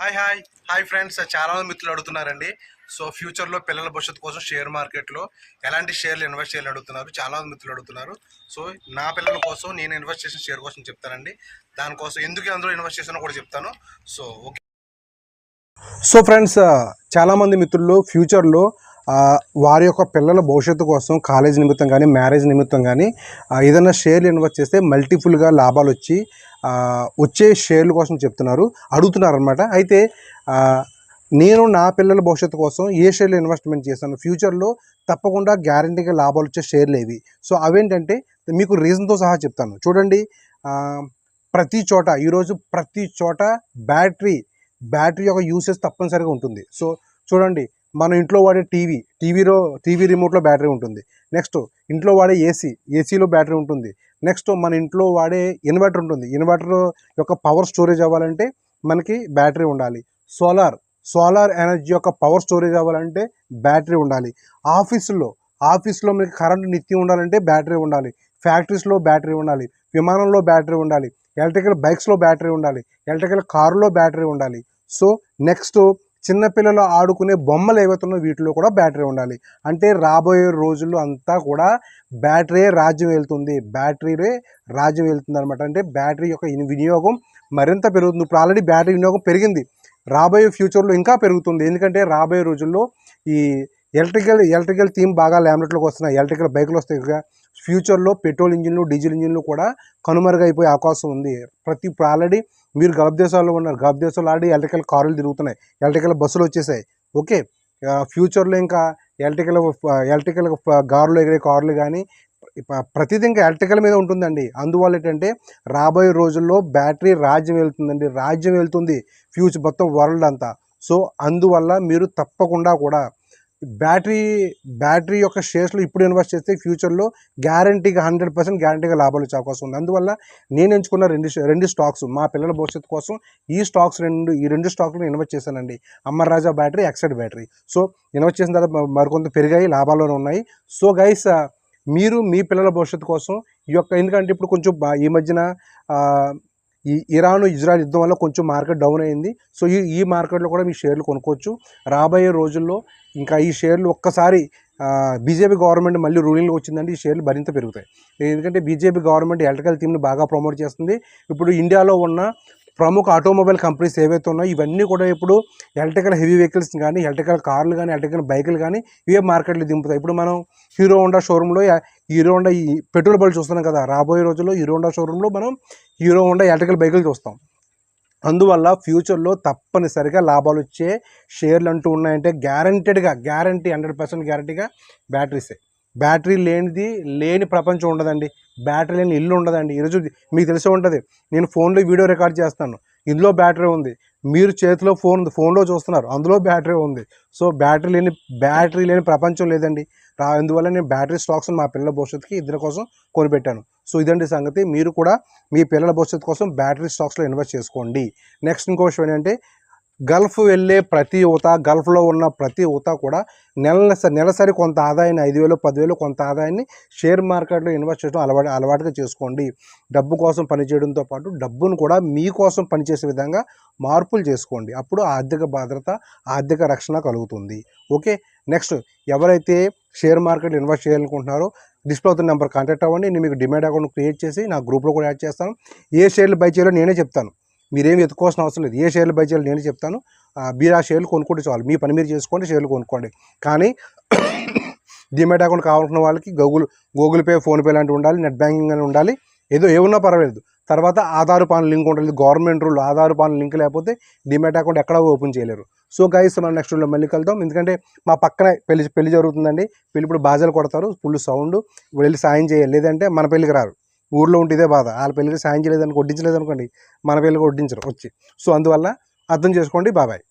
Hi hi. Hi friends. చాలా మంది మిత్రులు అడుగుతున్నారండి. సో ఫ్యూచర్లో పిల్లల భవిష్యత్తు కోసం షేర్ మార్కెట్లో ఎలాంటి షేర్లు ఇన్వెస్ట్ చేయాలని అడుగుతున్నారు? చాలా మంది మిత్రులు అడుగుతున్నారు. సో నా పిల్లల కోసం నేను ఇన్వెస్ట్ చేసిన షేర్ కోసం చెప్తానండి. దానికోసం ఎందుకు అందులో ఇన్వెస్ట్ చేసానో కూడా చెప్తాను. So okay. సో ఫ్రెండ్స్ చాలామంది మిత్రులు ఫ్యూచర్లో వారి యొక్క పిల్లల భవిష్యత్తు కోసం కాలేజ్ నిమిత్తం కానీ మ్యారేజ్ నిమిత్తం కానీ ఏదైనా షేర్లు ఇన్వెస్ట్ చేస్తే మల్టిపుల్గా లాభాలు వచ్చి వచ్చే షేర్ల కోసం చెప్తున్నారు అడుగుతున్నారు అనమాట అయితే నేను నా పిల్లల భవిష్యత్తు కోసం ఏ షేర్లు ఇన్వెస్ట్మెంట్ చేశాను ఫ్యూచర్లో తప్పకుండా గ్యారంటీగా లాభాలు వచ్చే షేర్లు ఏవి? సో అవేంటంటే మీకు రీజన్తో సహా చెప్తాను. చూడండి ప్రతి చోట ఈరోజు ప్రతి చోట బ్యాటరీ బ్యాటరీ యొక్క యూసేజ్ తప్పనిసరిగా ఉంటుంది. సో చూడండి మన ఇంట్లో వాడే టీవీ టీవీలో టీవీ రిమోట్లో బ్యాటరీ ఉంటుంది. నెక్స్ట్ ఇంట్లో వాడే ఏసీ ఏసీలో బ్యాటరీ ఉంటుంది. నెక్స్ట్ మన ఇంట్లో వాడే ఇన్వర్టర్ ఉంటుంది. ఇన్వర్టర్ యొక్క పవర్ స్టోరేజ్ అవ్వాలంటే మనకి బ్యాటరీ ఉండాలి. సోలార్ సోలార్ ఎనర్జీ యొక్క పవర్ స్టోరేజ్ అవ్వాలంటే బ్యాటరీ ఉండాలి. ఆఫీసుల్లో ఆఫీస్లో మీకు కరెంట్ నిత్యం ఉండాలంటే బ్యాటరీ ఉండాలి. ఫ్యాక్టరీస్లో బ్యాటరీ ఉండాలి. విమానంలో బ్యాటరీ ఉండాలి. ఎలక్ట్రికల్ బైక్స్లో బ్యాటరీ ఉండాలి. ఎలక్ట్రికల్ కారులో బ్యాటరీ ఉండాలి. సో నెక్స్ట్ చిన్నపిల్లలు ఆడుకునే బొమ్మలు ఏవైతున్నా వీటిలో కూడా బ్యాటరీ ఉండాలి. అంటే రాబోయే రోజుల్లో అంతా కూడా బ్యాటరీ రాజ్యం వెళ్తుంది. బ్యాటరీనే రాజ్యం వెళ్తుంది అనమాట అంటే బ్యాటరీ యొక్క వినియోగం మరింత పెరుగుతుంది. ఇప్పుడు ఆల్రెడీ బ్యాటరీ వినియోగం పెరిగింది. రాబోయే ఫ్యూచర్లో ఇంకా పెరుగుతుంది. ఎందుకంటే రాబోయే రోజుల్లో ఈ ఎలక్ట్రికల్ ఎలక్ట్రికల్ థీమ్ బాగా ల్యామినెట్లోకి వస్తున్నాయి. ఎలక్ట్రికల్ బైకులు వస్తాయి ఫ్యూచర్లో పెట్రోల్ ఇంజిన్లు డీజిల్ ఇంజిన్లు కూడా కనుమరుగైపోయే అవకాశం ఉంది. ప్రతి ఇప్పుడు ఆల్రెడీ మీరు గల్ఫ్ దేశాల్లో ఉన్నారు. గల్ఫ్ దేశాల్లో ఆల్రెడీ ఎలక్ట్రికల్ కార్లు తిరుగుతున్నాయి. ఎలక్ట్రికల్ బస్సులు వచ్చేసాయి. ఓకే. ఫ్యూచర్లో ఇంకా ఎలక్ట్రికల్ ఎలక్ట్రికల్ గారులు ఎగిరే కార్లు కానీ ప్రతిదీ ఇంకా ఎలక్ట్రికల్ మీద ఉంటుందండి. అందువల్ల ఏంటంటే రాబోయే రోజుల్లో బ్యాటరీ రాజ్యం వెళ్తుందండి. రాజ్యం వెళ్తుంది ఫ్యూచర్ మొత్తం వరల్డ్ అంతా. సో అందువల్ల మీరు తప్పకుండా కూడా బ్యాటరీ బ్యాటరీ యొక్క షేర్స్లో ఇప్పుడు ఇన్వెస్ట్ చేస్తే ఫ్యూచర్లో గ్యారంటీగా హండ్రెడ్ పర్సెంట్ గ్యారంటీగా లాభాలు వచ్చే అవకాశం ఉంది. అందువల్ల నేను ఎంచుకున్న రెండు రెండు స్టాక్స్ మా పిల్లల భవిష్యత్తు కోసం ఈ స్టాక్స్ రెండు ఈ రెండు స్టాక్లు ఇన్వెస్ట్ చేశానండి. Amar Raja battery Exide battery. So invest చేసిన తర్వాత మరికొంత పెరిగాయి లాభాల్లోనే ఉన్నాయి. సో గైస్ మీరు మీ పిల్లల భవిష్యత్తు కోసం ఈ యొక్క ఎందుకంటే ఇప్పుడు కొంచెం ఈ మధ్యన ఈ ఇరాన్ ఇజ్రాయల్ యుద్ధం వల్ల కొంచెం మార్కెట్ డౌన్ అయింది. సో ఈ ఈ మార్కెట్లో కూడా మీ షేర్లు కొనుక్కోవచ్చు. రాబోయే రోజుల్లో ఇంకా ఈ షేర్లు ఒక్కసారి బీజేపీ గవర్నమెంట్ మళ్ళీ రూలింగ్లో వచ్చిందంటే ఈ షేర్లు మరింత పెరుగుతాయి. ఎందుకంటే బీజేపీ గవర్నమెంట్ ఎలక్ట్రికల్ థీమ్ని బాగా ప్రమోట్ చేస్తుంది. ఇప్పుడు ఇండియాలో ఉన్న ప్రముఖ ఆటోమొబైల్ కంపెనీస్ ఏవైతే ఉన్నాయో ఇవన్నీ కూడా ఇప్పుడు ఎలక్ట్రికల్ హెవీ వెహికల్స్ కానీ ఎలక్ట్రికల్ కార్లు కానీ ఎలక్ట్రికల్ బైకులు కానీ ఇవే మార్కెట్లో దింపుతాయి. ఇప్పుడు మనం హీరో హోండా షోరూంలో హీరో హోండా ఈ పెట్రోల్ బండ్లు చూస్తున్నాం కదా రాబోయే రోజుల్లో హీరో హోండా షోరూంలో మనం హీరో హోండా ఎలక్ట్రికల్ బైకులు చూస్తాం అందువల్ల ఫ్యూచర్లో తప్పనిసరిగా లాభాలు వచ్చే షేర్లు అంటూ ఉన్నాయంటే గ్యారంటెడ్గా గ్యారంటీ హండ్రెడ్ పర్సెంట్ గ్యారంటీగా బ్యాటరీసే బ్యాటరీ లేనిది లేని ప్రపంచం ఉండదండి. బ్యాటరీ లేని ఇల్లు ఉండదండి. ఈరోజు మీకు తెలిసే ఉంటుంది నేను ఫోన్లో వీడియో రికార్డ్ చేస్తాను. ఇందులో బ్యాటరీ ఉంది. మీరు చేతిలో ఫోన్ ఉంది ఫోన్లో చూస్తున్నారు అందులో బ్యాటరీ ఉంది. సో బ్యాటరీ లేని బ్యాటరీ లేని ప్రపంచం లేదండి. రా అందువల్ల నేను బ్యాటరీ స్టాక్స్ మా పిల్లల భవిష్యత్తుకి ఇద్దరి కోసం కొనిపెట్టాను. సో ఇదండి సంగతి. మీరు కూడా మీ పిల్లల భవిష్యత్తు కోసం బ్యాటరీ స్టాక్స్లో ఇన్వెస్ట్ చేసుకోండి. నెక్స్ట్ ఇంకో విషయం ఏంటంటే గల్ఫ్ వెళ్ళే ప్రతి యువత గల్ఫ్లో ఉన్న ప్రతి యువత కూడా నెల నెలసరి కొంత ఆదాయాన్ని ఐదు వేలు పదివేలు కొంత ఆదాయాన్ని షేర్ మార్కెట్లో ఇన్వెస్ట్ చేయడం అలవాటు అలవాటుగా చేసుకోండి. డబ్బు కోసం పనిచేయడంతో పాటు డబ్బును కూడా మీకోసం పనిచేసే విధంగా మార్పులు చేసుకోండి. అప్పుడు ఆర్థిక భద్రత ఆర్థిక రక్షణ కలుగుతుంది. ఓకే? నెక్స్ట్ ఎవరైతే షేర్ మార్కెట్ ఇన్వెస్ట్ చేయాలనుకుంటున్నారో డిస్ప్లే అవుతున్న నెంబర్ కాంటాక్ట్ అవ్వండి. నేను మీకు డిమాండ్ అకౌంట్ క్రియేట్ చేసి నా గ్రూప్లో కూడా యాడ్ చేస్తాను. ఏ షేర్లు బై చేయాలో నేనే చెప్తాను. మీరేం ఎత్తుకోవాల్సిన అవసరం లేదు. ఏ షేర్లు బై చేయాలి నేను చెప్తాను. ఆ, మీరు ఆ షేర్లు కొనుక్కుంటే చాలు. మీ పని మీరు చేసుకోండి షేర్లు కొనుక్కోండి. కానీ డిమాట్ అకౌంట్ కావాలనుకున్న వాళ్ళకి గూగుల్ గూగుల్ పే ఫోన్పే లాంటివి ఉండాలి నెట్ బ్యాంకింగ్ అని ఉండాలి. ఏదో ఏమున్నా పర్వాలేదు. తర్వాత ఆధార్ పాన్ లింక్ ఉండాలి government rule Aadhaar PAN link లేకపోతే డిమాట్ అకౌంట్ ఎక్కడ ఓపెన్ చేయలేరు. సో గైస్ మనం నెక్స్ట్ రూల్లో మళ్ళీ కలుద్దాం. ఎందుకంటే మా పక్కన పెళ్ళి పెళ్ళి జరుగుతుందండి. పెళ్ళి ఇప్పుడు బాజాలు కొడతారు. ఫుల్ సౌండ్ వెళ్ళి సాయం చేయాలి. లేదంటే మన పెళ్ళికి రారు. ఊర్లో ఉంటే ఇదే బాధ. వాళ్ళ పెళ్ళికి సాయం చేయలేదని వడ్డించలేదనుకోండి మన పెళ్ళికి వడ్డించరు వచ్చి. సో అందువల్ల అర్థం చేసుకోండి. బాబాయ్